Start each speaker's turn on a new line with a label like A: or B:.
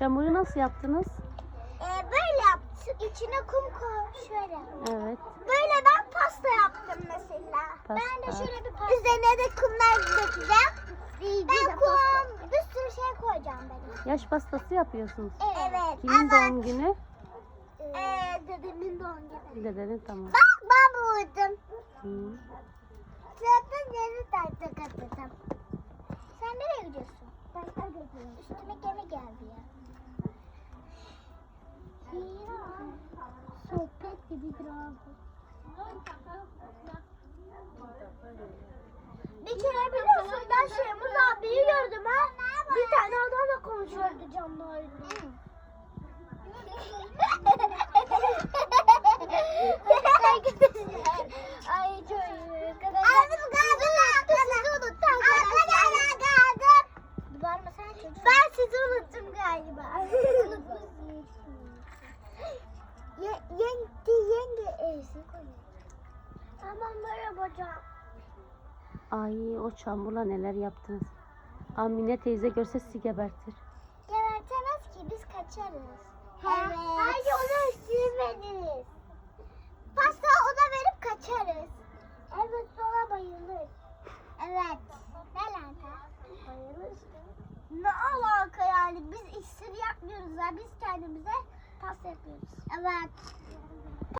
A: Çamuru nasıl yaptınız?
B: Ee, böyle yaptım. İçine kum koy. Şöyle.
A: Evet.
B: Böyle ben pasta yaptım mesela. Ben de
A: Pasta.
B: şöyle bir pasta. Üzerine de kumlar dökeceğim. ben kum, bir sürü şey koyacağım benim.
A: Yaş pastası yapıyorsunuz.
B: Evet.
A: Kimin
B: evet.
A: doğum günü?
B: Ee, dedemin doğum günü.
A: Dedenin tamam.
B: Bak ben buldum.
A: Hı.
B: Üstüme gemi geldi ya. Sohbet gibi duralım. Bir kere biliyorsun ben Şemuz abiyi gördüm ha. Bir tane adamla konuşuyordu canlı oyunda. Galiba. Yenge, yenge evsi koyuyor. Tamam merhaba hocam.
A: Ay o çamurla neler yaptınız. Amine teyze görse sizi gebertir.
B: Gebertemez ki biz kaçarız. Evet. Hayır onu silmediniz. Pasta ona verip kaçarız. Evet sonra bayılır. Evet. Ne alaka? Bayılır işte. Alaka yani? Biz iksir yapmıyoruz ya. Biz kendimize pasta yapıyoruz. Evet.